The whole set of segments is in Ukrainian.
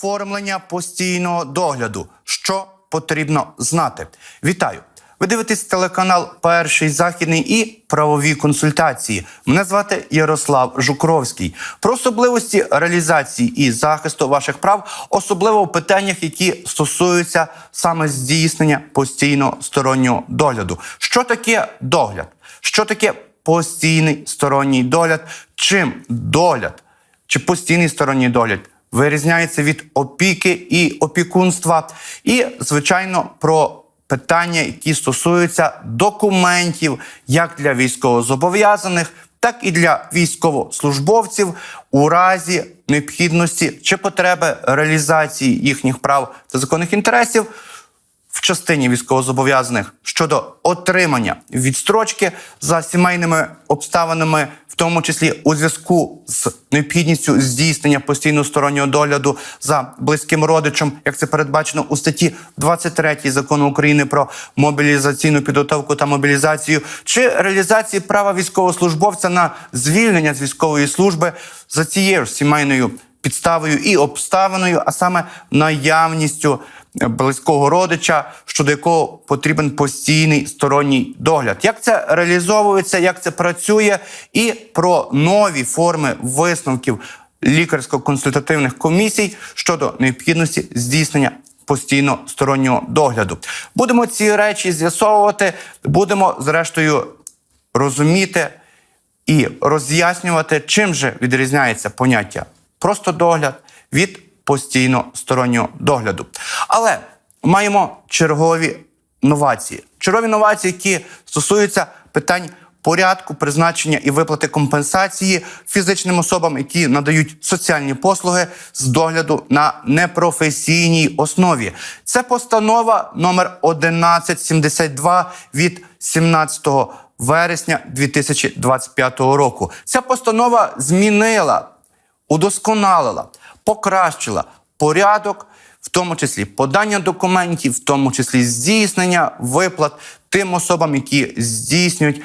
оформлення постійного догляду. Що потрібно знати? Вітаю! Ви дивитесь телеканал Перший західний і правові консультації. Мене звати Ярослав Жукровський. Про особливості реалізації і захисту ваших прав, особливо в питаннях, які стосуються саме здійснення постійного стороннього догляду. Що таке догляд? Що таке постійний сторонній догляд? Чим догляд чи постійний сторонній догляд вирізняється від опіки і опікунства, і, звичайно, про питання, які стосуються документів як для військовозобов'язаних, так і для військовослужбовців у разі необхідності чи потреби реалізації їхніх прав та законних інтересів частині військовозобов'язаних щодо отримання відстрочки за сімейними обставинами, в тому числі у зв'язку з необхідністю здійснення постійного стороннього догляду за близьким родичем, як це передбачено у статті 23 закону України про мобілізаційну підготовку та мобілізацію, чи реалізації права військовослужбовця на звільнення з військової служби за цією сімейною підставою і обставиною, а саме наявністю близького родича, щодо якого потрібен постійний сторонній догляд. Як це реалізовується, як це працює, і про нові форми висновків лікарсько-консультативних комісій щодо необхідності здійснення постійно стороннього догляду. Будемо ці речі з'ясовувати, будемо зрештою розуміти і роз'яснювати, чим же відрізняється поняття просто догляд від постійно стороннього догляду. Але маємо чергові новації. Чергові новації, які стосуються питань порядку призначення і виплати компенсації фізичним особам, які надають соціальні послуги з догляду на непрофесійній основі. Це постанова номер 1172 від 17 вересня 2025 року. Ця постанова змінила удосконалила, покращила порядок, в тому числі подання документів, в тому числі здійснення виплат тим особам, які здійснюють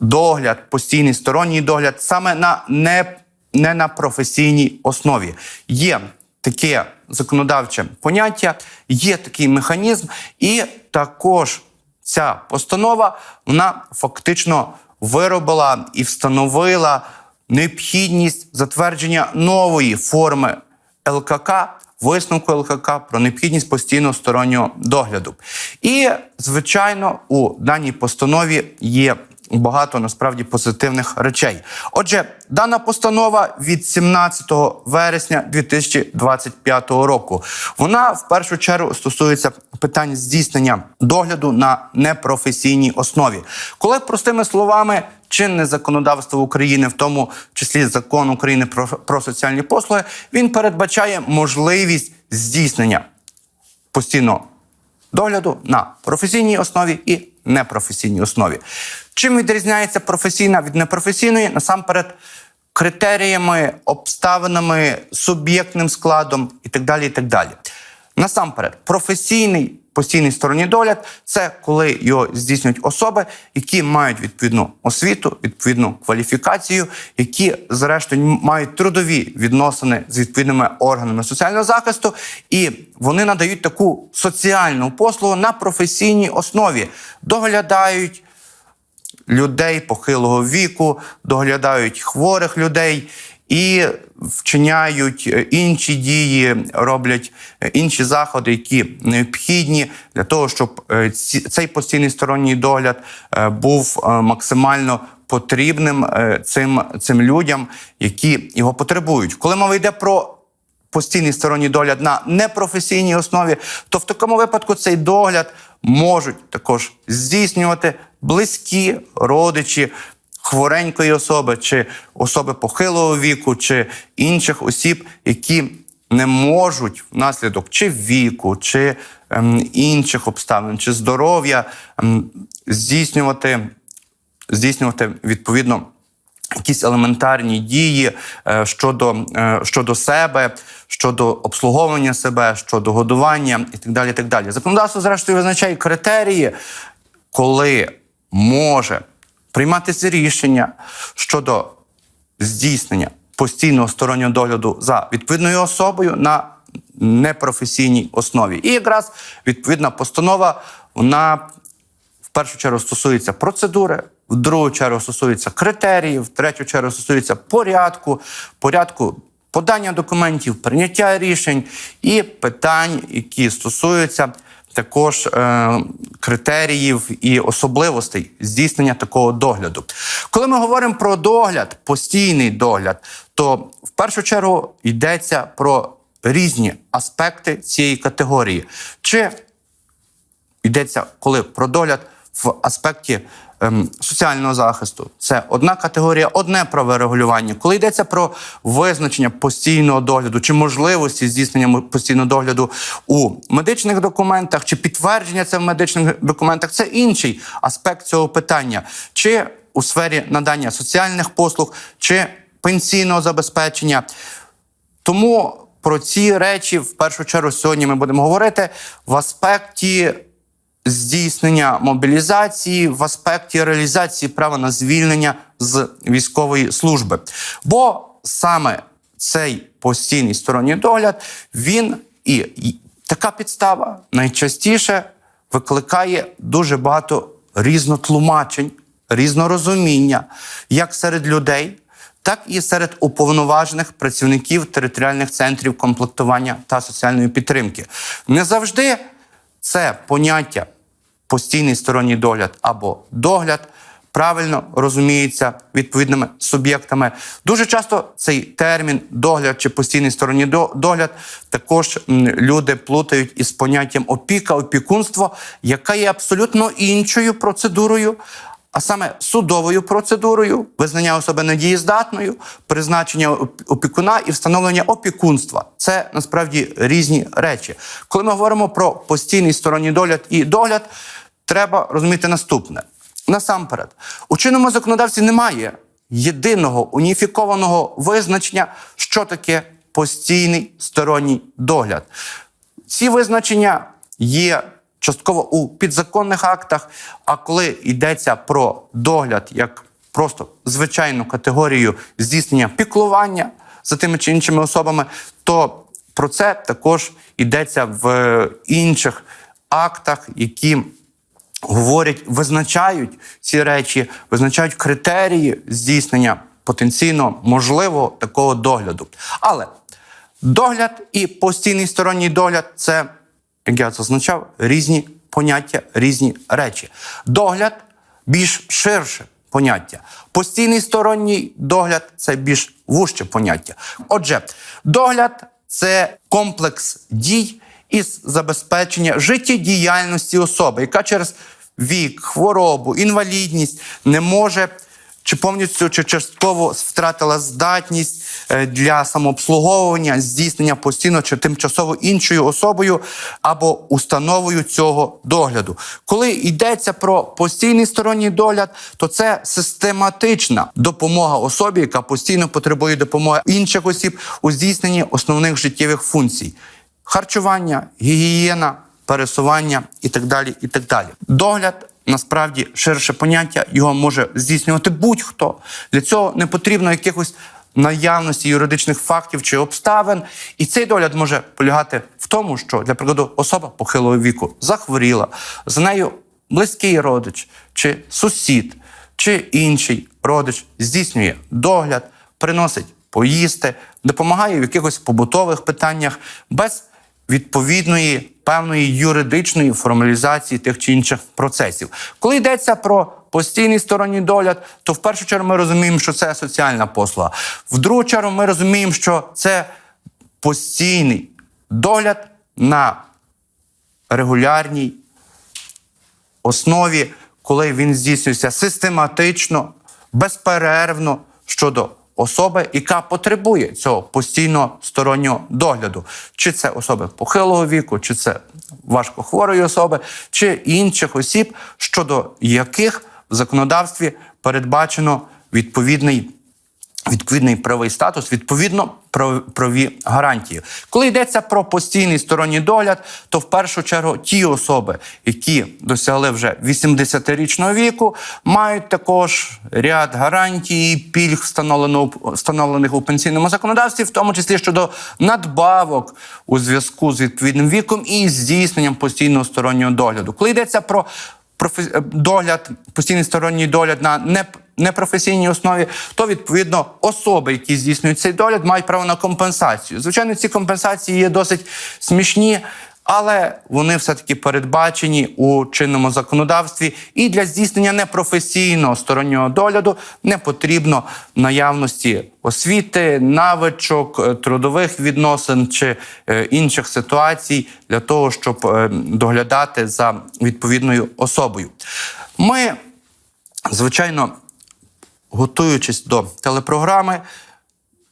догляд, постійний сторонній догляд саме на не, не на професійній основі. Є таке законодавче поняття, є такий механізм, і також ця постанова вона фактично виробила і встановила необхідність затвердження нової форми ЛКК, висновку ЛКК про необхідність постійного стороннього догляду. І, звичайно, у даній постанові є багато насправді позитивних речей. Отже, дана постанова від 17 вересня 2025 року. Вона в першу чергу стосується питань здійснення догляду на непрофесійній основі. Коли простими словами чинне законодавство України, в тому числі закон України про, про соціальні послуги, він передбачає можливість здійснення постійного догляду на професійній основі і непрофесійній основі. Чим відрізняється професійна від непрофесійної? Насамперед, критеріями, обставинами, суб'єктним складом і так далі. і так далі. Насамперед, професійний постійний сторонній догляд це коли його здійснюють особи, які мають відповідну освіту, відповідну кваліфікацію, які, зрештою, мають трудові відносини з відповідними органами соціального захисту, і вони надають таку соціальну послугу на професійній основі, доглядають. Людей похилого віку доглядають хворих людей і вчиняють е, інші дії, роблять е, інші заходи, які необхідні для того, щоб е, цей постійний сторонній догляд був максимально потрібним цим, цим людям, які його потребують. Коли мова йде про постійний сторонній догляд на непрофесійній основі, то в такому випадку цей догляд можуть також здійснювати близькі родичі хворенької особи, чи особи похилого віку, чи інших осіб, які не можуть внаслідок чи віку, чи ем, інших обставин, чи здоров'я ем, здійснювати, здійснювати відповідно якісь елементарні дії е, щодо, е, щодо себе, щодо обслуговування себе, щодо годування і так далі. І так далі. Законодавство, зрештою, визначає критерії, коли може прийматися рішення щодо здійснення постійного стороннього догляду за відповідною особою на непрофесійній основі. І якраз відповідна постанова вона в першу чергу стосується процедури, в другу чергу стосується критеріїв, в третю чергу стосується порядку, порядку подання документів, прийняття рішень і питань, які стосуються також е, критеріїв і особливостей здійснення такого догляду. Коли ми говоримо про догляд, постійний догляд, то в першу чергу йдеться про різні аспекти цієї категорії. Чи йдеться, коли про догляд в аспекті соціального захисту. Це одна категорія, одне правове регулювання. Коли йдеться про визначення постійного догляду чи можливості здійснення постійного догляду у медичних документах, чи підтвердження це в медичних документах, це інший аспект цього питання. Чи у сфері надання соціальних послуг, чи пенсійного забезпечення. Тому про ці речі в першу чергу сьогодні ми будемо говорити в аспекті здійснення мобілізації, в аспекті реалізації права на звільнення з військової служби. Бо саме цей постійний сторонній догляд він і, така підстава найчастіше викликає дуже багато різнотлумачень, різнорозуміння, як серед людей так і серед уповноважених працівників територіальних центрів комплектування та соціальної підтримки. Не завжди це поняття постійний сторонній догляд або догляд правильно розуміється відповідними суб'єктами. Дуже часто цей термін догляд чи постійний сторонній догляд також люди плутають із поняттям опіка, опікунство, яка є абсолютно іншою процедурою а саме судовою процедурою, визнання особи недієздатною, призначення опікуна і встановлення опікунства. Це насправді різні речі. Коли ми говоримо про постійний сторонній догляд і догляд, треба розуміти наступне: насамперед, у чинному законодавстві немає єдиного уніфікованого визначення, що таке постійний сторонній догляд. Ці визначення є частково у підзаконних актах. А коли йдеться про догляд як просто звичайну категорію здійснення піклування за тими чи іншими особами, то про це також йдеться в інших актах, які говорять, визначають ці речі, визначають критерії здійснення потенційно можливого такого догляду. Але догляд і постійний сторонній догляд це, як я зазначав, різні поняття, різні речі. Догляд більш ширше поняття. Постійний сторонній догляд це більш вужче поняття. Отже, догляд це комплекс дій із забезпечення життєдіяльності особи, яка через вік, хворобу, інвалідність не може чи повністю чи частково втратила здатність для самообслуговування, здійснення постійно чи тимчасово іншою особою або установою цього догляду. Коли йдеться про постійний сторонній догляд, то це систематична допомога особі, яка постійно потребує допомоги інших осіб у здійсненні основних життєвих функцій: харчування, гігієна, пересування і так далі. І так далі. Догляд насправді ширше поняття, його може здійснювати будь-хто. Для цього не потрібно якихось наявності юридичних фактів чи обставин. І цей догляд може полягати в тому, що, для прикладу, особа похилого віку захворіла, за нею близький родич, чи сусід, чи інший родич здійснює догляд, приносить поїсти, допомагає в якихось побутових питаннях без відповідної певної юридичної формалізації тих чи інших процесів. Коли йдеться про постійний сторонній догляд, то в першу чергу ми розуміємо, що це соціальна послуга. В другу чергу ми розуміємо, що це постійний догляд на регулярній основі, коли він здійснюється систематично, безперервно щодо особи, яка потребує цього постійного стороннього догляду, чи це особи похилого віку, чи це важкохворої особи, чи інших осіб, щодо яких в законодавстві передбачено відповідний відповідний правовий статус, відповідно прав- правові гарантії. Коли йдеться про постійний сторонній догляд, то в першу чергу ті особи, які досягли вже 80-річного віку, мають також ряд гарантій, пільг встановлених у пенсійному законодавстві, в тому числі щодо надбавок у зв'язку з відповідним віком і здійсненням постійного стороннього догляду. Коли йдеться про догляд, постійний сторонній догляд на не непрофесійній основі, то відповідно особи, які здійснюють цей догляд, мають право на компенсацію. Звичайно, ці компенсації є досить смішні. Але вони все-таки передбачені у чинному законодавстві, і для здійснення непрофесійного стороннього догляду не потрібно наявності освіти, навичок, е, трудових відносин чи е, інших ситуацій для того, щоб е, доглядати за відповідною особою. Ми, звичайно, готуючись до телепрограми,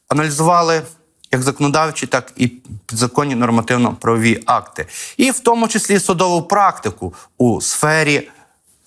аналізували як законодавчі, так і підзаконні нормативно-правові акти, і в тому числі судову практику у сфері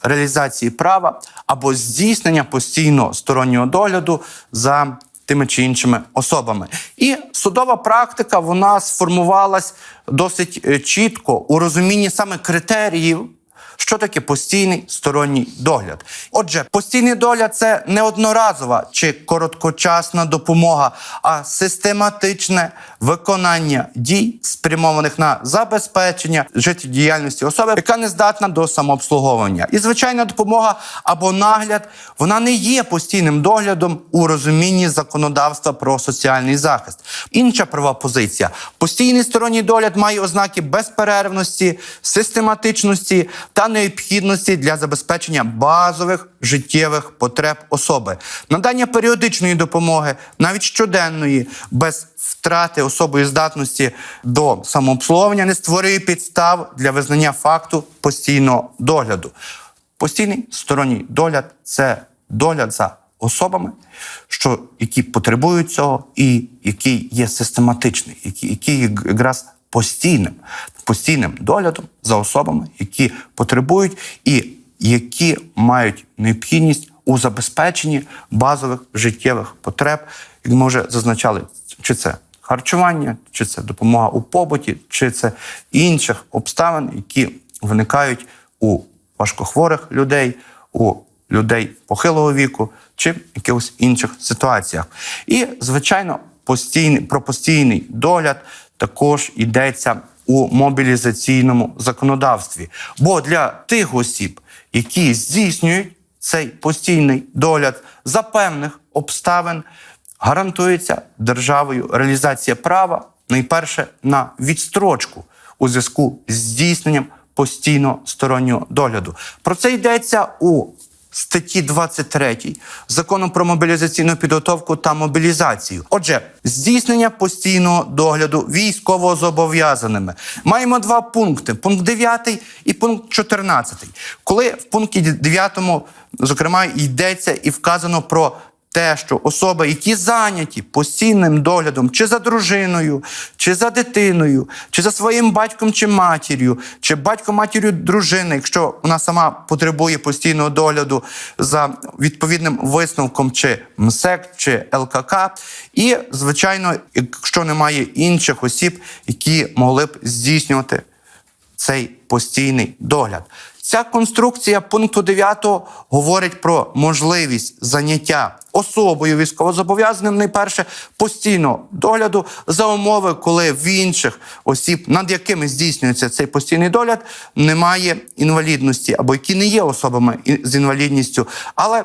реалізації права або здійснення постійного стороннього догляду за тими чи іншими особами. І судова практика вона сформувалась досить е, чітко у розумінні саме критеріїв. Що таке постійний сторонній догляд? Отже, постійний догляд це не одноразова чи короткочасна допомога, а систематичне виконання дій, спрямованих на забезпечення життєдіяльності особи, яка не здатна до самообслуговування. І звичайна допомога або нагляд вона не є постійним доглядом у розумінні законодавства про соціальний захист. Інша права позиція: постійний сторонній догляд має ознаки безперервності, систематичності та необхідності для забезпечення базових життєвих потреб особи, надання періодичної допомоги, навіть щоденної, без втрати особої здатності до самообслуговування, не створює підстав для визнання факту постійного догляду. Постійний сторонній догляд це догляд за особами, що які потребують цього, і який є систематичний, який, який якраз постійним, постійним доглядом за особами, які потребують і які мають необхідність у забезпеченні базових життєвих потреб, як ми вже зазначали, чи це харчування, чи це допомога у побуті, чи це інших обставин, які виникають у важкохворих людей, у людей похилого віку чи в якихось інших ситуаціях. І, звичайно, постійний, про постійний догляд також йдеться у мобілізаційному законодавстві. Бо для тих осіб, які здійснюють цей постійний догляд за певних обставин, гарантується державою реалізація права найперше на відстрочку у зв'язку з здійсненням постійного стороннього догляду. Про це йдеться у статті 23 закону про мобілізаційну підготовку та мобілізацію. Отже, здійснення постійного догляду військовозобов'язаними. Маємо два пункти: пункт 9 і пункт 14. Коли в пункті 9, зокрема, йдеться і вказано про те, що особи, які зайняті постійним доглядом чи за дружиною, чи за дитиною, чи за своїм батьком чи матір'ю, чи батьком матір'ю дружини, якщо вона сама потребує постійного догляду за відповідним висновком, чи МСЕК, чи ЛКК, і звичайно, якщо немає інших осіб, які могли б здійснювати цей постійний догляд. Ця конструкція пункту 9 говорить про можливість заняття особою військовозобов'язаним найперше постійного догляду за умови, коли в інших осіб, над якими здійснюється цей постійний догляд, немає інвалідності або які не є особами з інвалідністю, але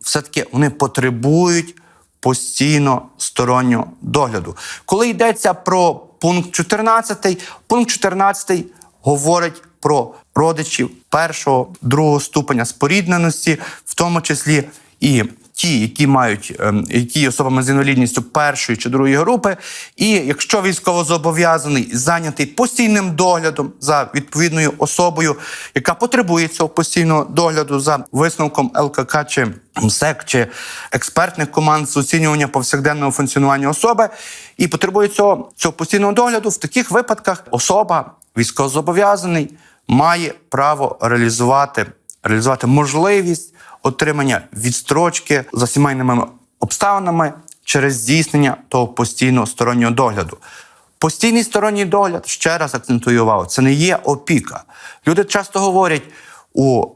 все-таки вони потребують постійно стороннього догляду. Коли йдеться про пункт 14, пункт 14 говорить про родичів першого, другого ступеня спорідненості, в тому числі і ті, які мають ем, які особами з інвалідністю першої чи другої групи, і якщо військовозобов'язаний зайнятий постійним доглядом за відповідною особою, яка потребує цього постійного догляду за висновком ЛКК чи МСЕК, чи експертних команд з оцінювання повсякденного функціонування особи, і потребує цього, цього постійного догляду, в таких випадках особа військовозобов'язаний має право реалізувати, реалізувати можливість отримання відстрочки за сімейними обставинами через здійснення того постійного стороннього догляду. Постійний сторонній догляд, ще раз акцентую увагу, це не є опіка. Люди часто говорять, у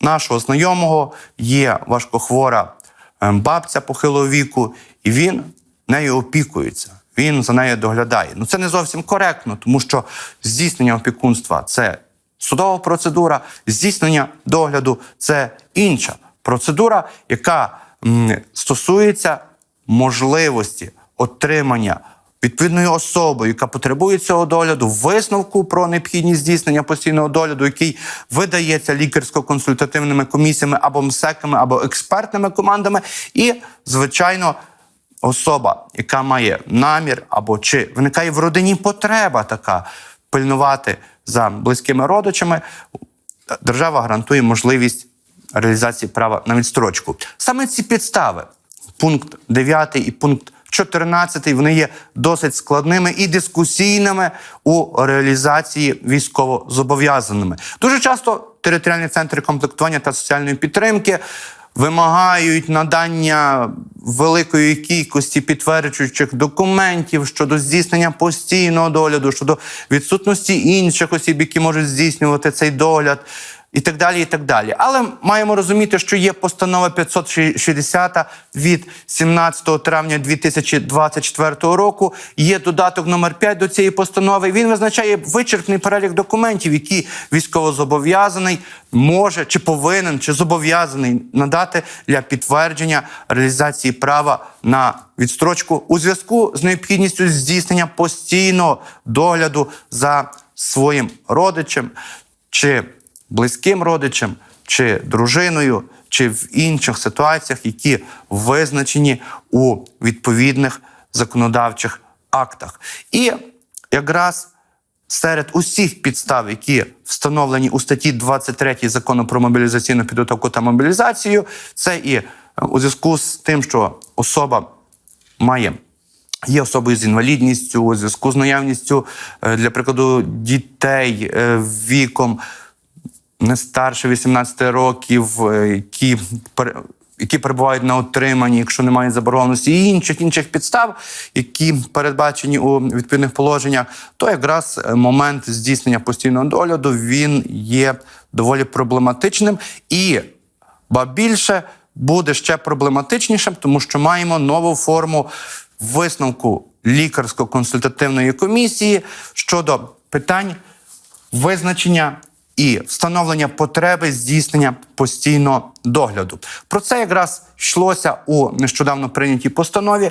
нашого знайомого є важкохвора ем, бабця похилого віку, і він нею опікується. Він за нею доглядає. Ну це не зовсім коректно, тому що здійснення опікунства це судова процедура, здійснення догляду це інша процедура, яка стосується можливості отримання відповідної особи, яка потребує цього догляду, висновку про необхідність здійснення постійного догляду, який видається лікарсько-консультативними комісіями або МСЕКами, або експертними командами, і, звичайно, особа, яка має намір, або чи виникає в родині потреба така пильнувати за близькими родичами, держава гарантує можливість реалізації права на відстрочку. Саме ці підстави, пункт 9 і пункт 14, вони є досить складними і дискусійними у реалізації військовозобов'язаними. Дуже часто територіальні центри комплектування та соціальної підтримки вимагають надання великої кількості підтверджуючих документів щодо здійснення постійного догляду, щодо відсутності інших осіб, які можуть здійснювати цей догляд. І так далі, і так далі. Але маємо розуміти, що є постанова 560 від 17 травня 2024 року. Є додаток номер 5 до цієї постанови. Він визначає вичерпний перелік документів, які військовозобов'язаний може чи повинен, чи зобов'язаний надати для підтвердження реалізації права на відстрочку у зв'язку з необхідністю здійснення постійного догляду за своїм родичем чи близьким родичем, чи дружиною, чи в інших ситуаціях, які визначені у відповідних законодавчих актах. І якраз серед усіх підстав, які встановлені у статті 23 закону про мобілізаційну підготовку та мобілізацію, це і е, у зв'язку з тим, що особа має Є особою з інвалідністю у зв'язку з наявністю, е, для прикладу, дітей е, віком не старше 18 років, е, які які перебувають на отриманні, якщо немає заборгованості, і інших інших підстав, які передбачені у відповідних положеннях, то якраз е, момент здійснення постійного догляду він є доволі проблематичним. І ба більше буде ще проблематичнішим, тому що маємо нову форму висновку лікарсько-консультативної комісії щодо питань визначення і встановлення потреби здійснення постійного догляду. Про це якраз йшлося у нещодавно прийнятій постанові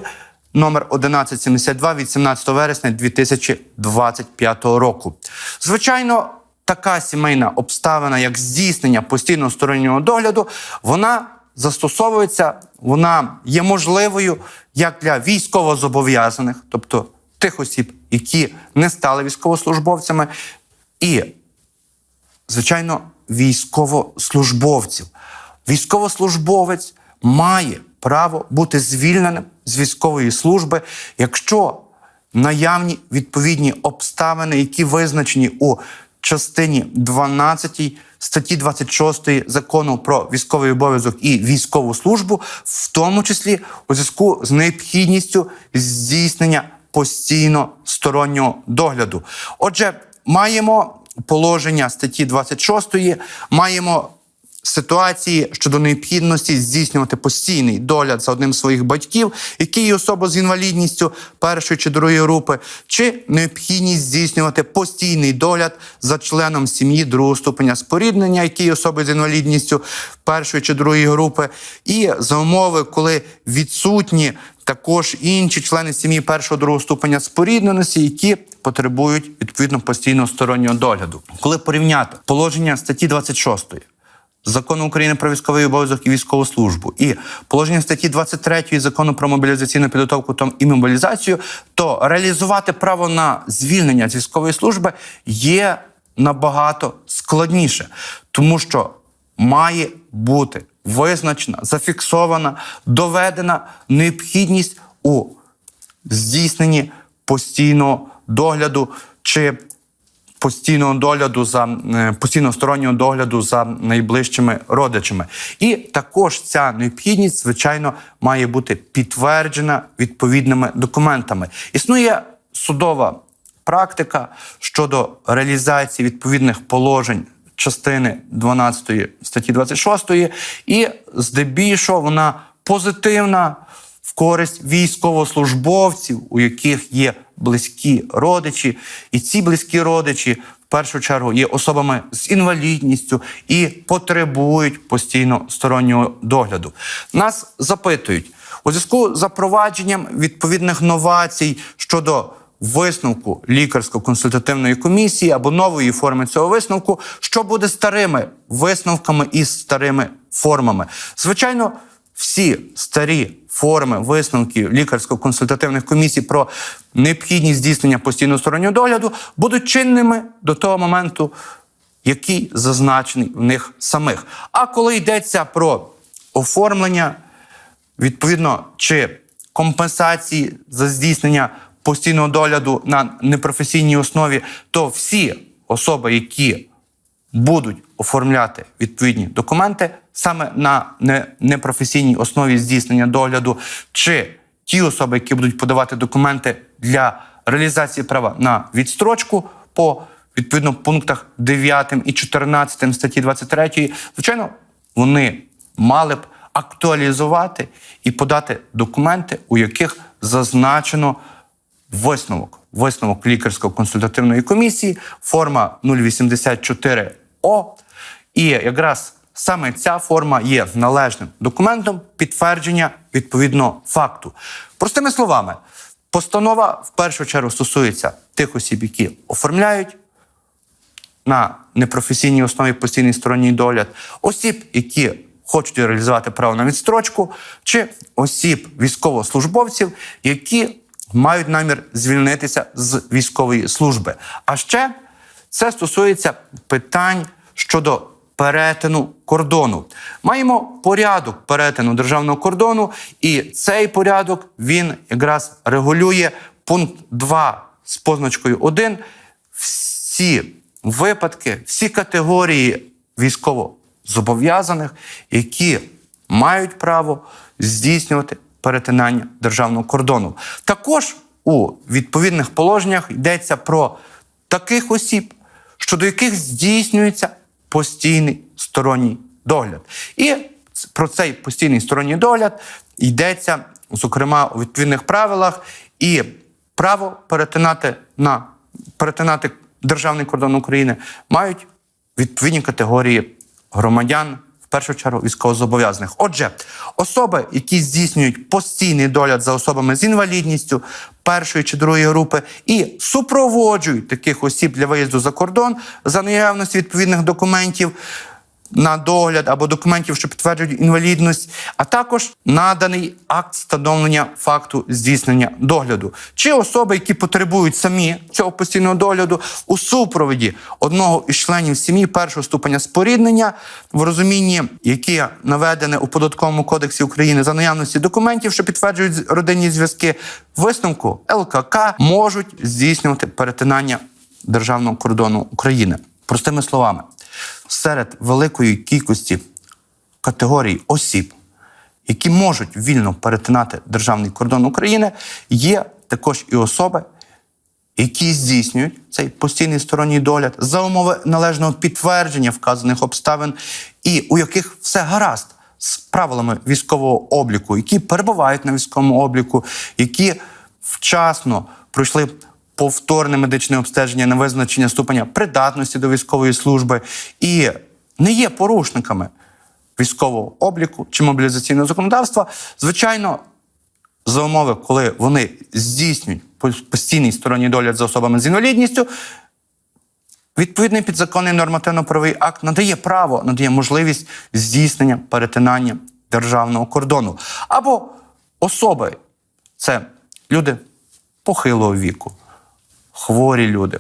номер 1172 від 17 вересня 2025 року. Звичайно, така сімейна обставина, як здійснення постійного стороннього догляду, вона застосовується, вона є можливою як для військовозобов'язаних, тобто тих осіб, які не стали військовослужбовцями, і звичайно, військовослужбовців. Військовослужбовець має право бути звільненим з військової служби, якщо наявні відповідні обставини, які визначені у частині 12 статті 26 закону про військовий обов'язок і військову службу, в тому числі у зв'язку з необхідністю здійснення постійно стороннього догляду. Отже, маємо положення статті 26, маємо ситуації щодо необхідності здійснювати постійний догляд за одним з своїх батьків, які є особа з інвалідністю першої чи другої групи, чи необхідність здійснювати постійний догляд за членом сім'ї другого ступеня споріднення, які є особи з інвалідністю першої чи другої групи, і за умови, коли відсутні також інші члени сім'ї першого другого ступеня спорідненості, які потребують відповідно постійного стороннього догляду. Коли порівняти положення статті 26 Закону України про військовий обов'язок і військову службу і положення статті 23 закону про мобілізаційну підготовку і мобілізацію, то реалізувати право на звільнення з військової служби є набагато складніше, тому що має бути визначена, зафіксована, доведена необхідність у здійсненні постійного догляду чи постійного догляду за е, постійного стороннього догляду за найближчими родичами. І також ця необхідність, звичайно, має бути підтверджена відповідними документами. Існує судова практика щодо реалізації відповідних положень частини 12 статті 26, і здебільшого вона позитивна в користь військовослужбовців, у яких є близькі родичі, і ці близькі родичі в першу чергу є особами з інвалідністю і потребують постійно стороннього догляду. Нас запитують у зв'язку з запровадженням відповідних новацій щодо висновку лікарсько-консультативної комісії або нової форми цього висновку, що буде старими висновками і старими формами. Звичайно, всі старі форми висновків лікарсько-консультативних комісій про необхідність здійснення постійного стороннього догляду будуть чинними до того моменту, який зазначений в них самих. А коли йдеться про оформлення, відповідно, чи компенсації за здійснення постійного догляду на непрофесійній основі, то всі особи, які будуть оформляти відповідні документи саме на непрофесійній основі здійснення догляду, чи ті особи, які будуть подавати документи для реалізації права на відстрочку по відповідно пунктах 9 і 14 статті 23, звичайно, вони мали б актуалізувати і подати документи, у яких зазначено висновок. Висновок лікарсько-консультативної комісії, форма 084О. І якраз саме ця форма є належним документом підтвердження відповідного факту. Простими словами, постанова в першу чергу стосується тих осіб, які оформляють на непрофесійній основі постійний сторонній догляд, осіб, які хочуть реалізувати право на відстрочку, чи осіб військовослужбовців, які мають намір звільнитися з військової служби. А ще це стосується питань щодо перетину кордону. Маємо порядок перетину державного кордону, і цей порядок він якраз регулює пункт 2 з позначкою 1 всі випадки, всі категорії військовозобов'язаних, які мають право здійснювати перетинання державного кордону. Також у відповідних положеннях йдеться про таких осіб, щодо яких здійснюється постійний сторонній догляд. І про цей постійний сторонній догляд йдеться, зокрема, у відповідних правилах, і право перетинати на перетинати державний кордон України мають відповідні категорії громадян. Першу чергу військовозобов'язаних. Отже, особи, які здійснюють постійний догляд за особами з інвалідністю першої чи другої групи, і супроводжують таких осіб для виїзду за кордон за наявності відповідних документів на догляд або документів, що підтверджують інвалідність, а також наданий акт встановлення факту здійснення догляду, чи особи, які потребують самі цього постійного догляду у супроводі одного із членів сім'ї першого ступеня споріднення, в розумінні, яке наведене у податковому кодексі України за наявності документів, що підтверджують родинні зв'язки, висновку ЛКК можуть здійснювати перетинання державного кордону України. Простими словами, серед великої кількості категорій осіб, які можуть вільно перетинати державний кордон України, є також і особи, які здійснюють цей постійний сторонній догляд за умови належного підтвердження вказаних обставин, і у яких все гаразд з правилами військового обліку, які перебувають на військовому обліку, які вчасно пройшли повторне медичне обстеження на визначення ступеня придатності до військової служби і не є порушниками військового обліку чи мобілізаційного законодавства, звичайно, за умови, коли вони здійснюють по- постійний сторонній догляд за особами з інвалідністю, відповідний підзаконний нормативно-правовий акт надає право, надає можливість здійснення перетинання державного кордону. Або особи це люди похилого віку, хворі люди,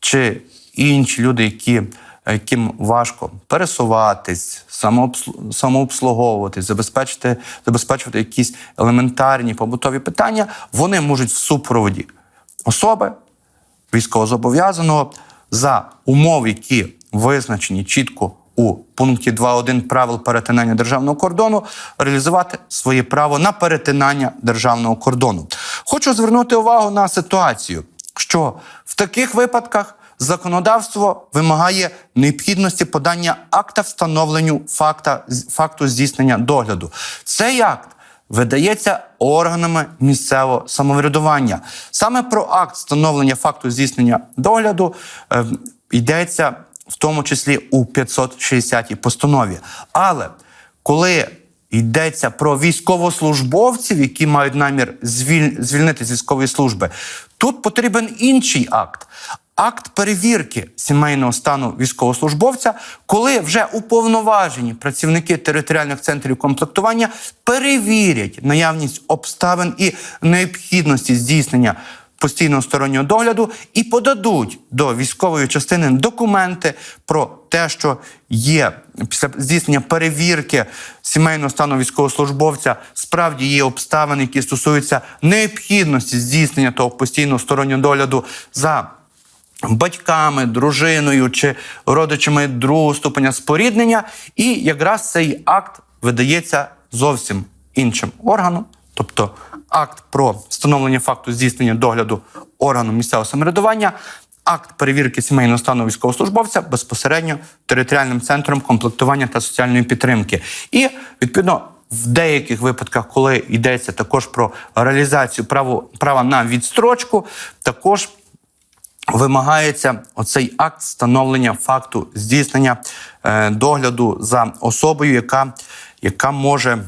чи інші люди, які, яким важко пересуватись, самообслу- самообслуговуватись, забезпечити, забезпечувати якісь елементарні побутові питання, вони можуть в супроводі особи військовозобов'язаного за умов, які визначені чітко у пункті 2.1 правил перетинання державного кордону, реалізувати своє право на перетинання державного кордону. Хочу звернути увагу на ситуацію, що в таких випадках законодавство вимагає необхідності подання акта встановленню факта, факту здійснення догляду. Цей акт видається органами місцевого самоврядування. Саме про акт встановлення факту здійснення догляду е, йдеться в тому числі у 560-й постанові. Але коли йдеться про військовослужбовців, які мають намір звіль... звільнити з військової служби, тут потрібен інший акт. Акт перевірки сімейного стану військовослужбовця, коли вже уповноважені працівники територіальних центрів комплектування перевірять наявність обставин і необхідності здійснення постійного стороннього догляду і подадуть до військової частини документи про те, що є після здійснення перевірки сімейного стану військовослужбовця, справді є обставини, які стосуються необхідності здійснення того постійного стороннього догляду за батьками, дружиною чи родичами другого ступеня споріднення, і якраз цей акт видається зовсім іншим органом, тобто акт про встановлення факту здійснення догляду органу місцевого самоврядування. Акт перевірки сімейного стану військовослужбовця безпосередньо територіальним центром комплектування та соціальної підтримки. І відповідно в деяких випадках, коли йдеться також про реалізацію право, права на відстрочку, також вимагається оцей акт встановлення факту здійснення е, догляду за особою, яка, яка може.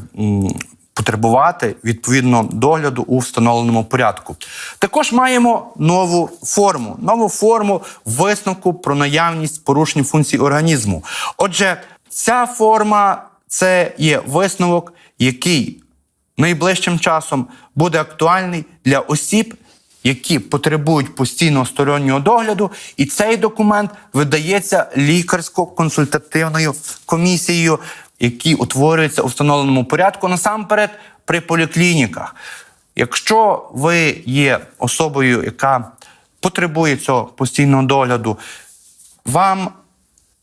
Потребувати відповідно догляду у встановленому порядку. Також маємо нову форму, нову форму висновку про наявність порушень функцій організму. Отже, ця форма це є висновок, який найближчим часом буде актуальний для осіб, які потребують постійного стороннього догляду, і цей документ видається лікарсько-консультативною комісією, які утворюються у встановленому порядку насамперед при поліклініках. Якщо ви є особою, яка потребує цього постійного догляду, вам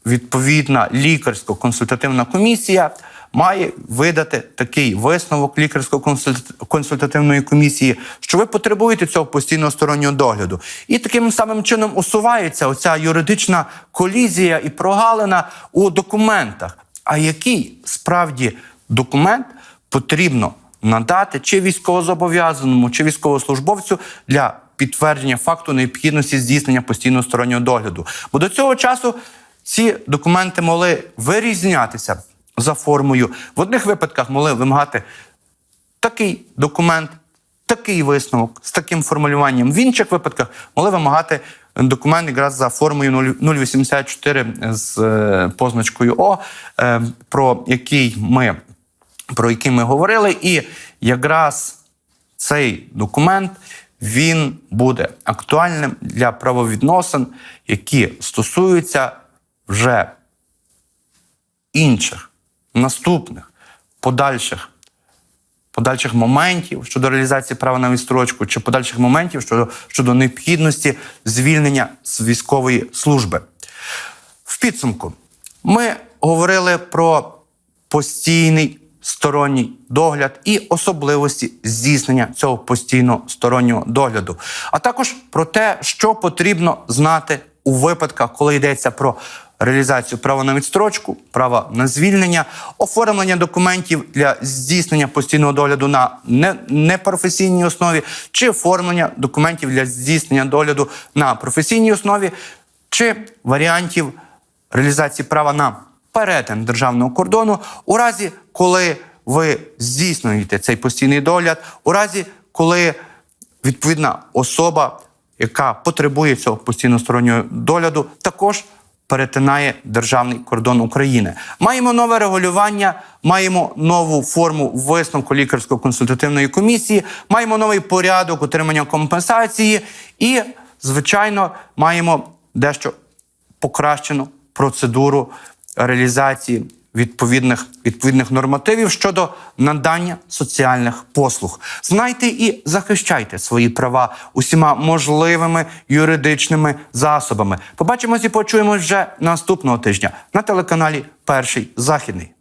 відповідна лікарсько-консультативна комісія має видати такий висновок лікарсько-консультативної комісії, що ви потребуєте цього постійного стороннього догляду. І таким самим чином усувається оця юридична колізія і прогалина у документах. А який справді документ потрібно надати чи військовозобов'язаному, чи військовослужбовцю для підтвердження факту необхідності здійснення постійного стороннього догляду? Бо до цього часу ці документи могли вирізнятися за формою. В одних випадках могли вимагати такий документ, такий висновок з таким формулюванням. В інших випадках могли вимагати документ якраз за формою 084 з е, позначкою О, е, про який ми, про який ми говорили, і якраз цей документ. Він буде актуальним для правовідносин, які стосуються вже інших наступних подальших подальших моментів щодо реалізації права на відстрочку, чи подальших моментів щодо, щодо необхідності звільнення з військової служби. В підсумку ми говорили про постійний сторонній догляд і особливості здійснення цього постійного стороннього догляду, а також про те, що потрібно знати у випадках, коли йдеться про реалізацію права на відстрочку, права на звільнення, оформлення документів для здійснення постійного догляду на непрофесійній основі, чи оформлення документів для здійснення догляду на професійній основі, чи варіантів реалізації права на перетин державного кордону у разі, коли ви здійснюєте цей постійний догляд, у разі, коли відповідна особа, яка потребує цього постійного стороннього догляду, також перетинає державний кордон України. Маємо нове регулювання, маємо нову форму висновку лікарсько-консультативної комісії, маємо новий порядок отримання компенсації, і, звичайно, маємо дещо покращену процедуру реалізації відповідних, відповідних нормативів щодо надання соціальних послуг. Знайте і захищайте свої права усіма можливими юридичними засобами. Побачимось і почуємось вже наступного тижня на телеканалі Перший Західний.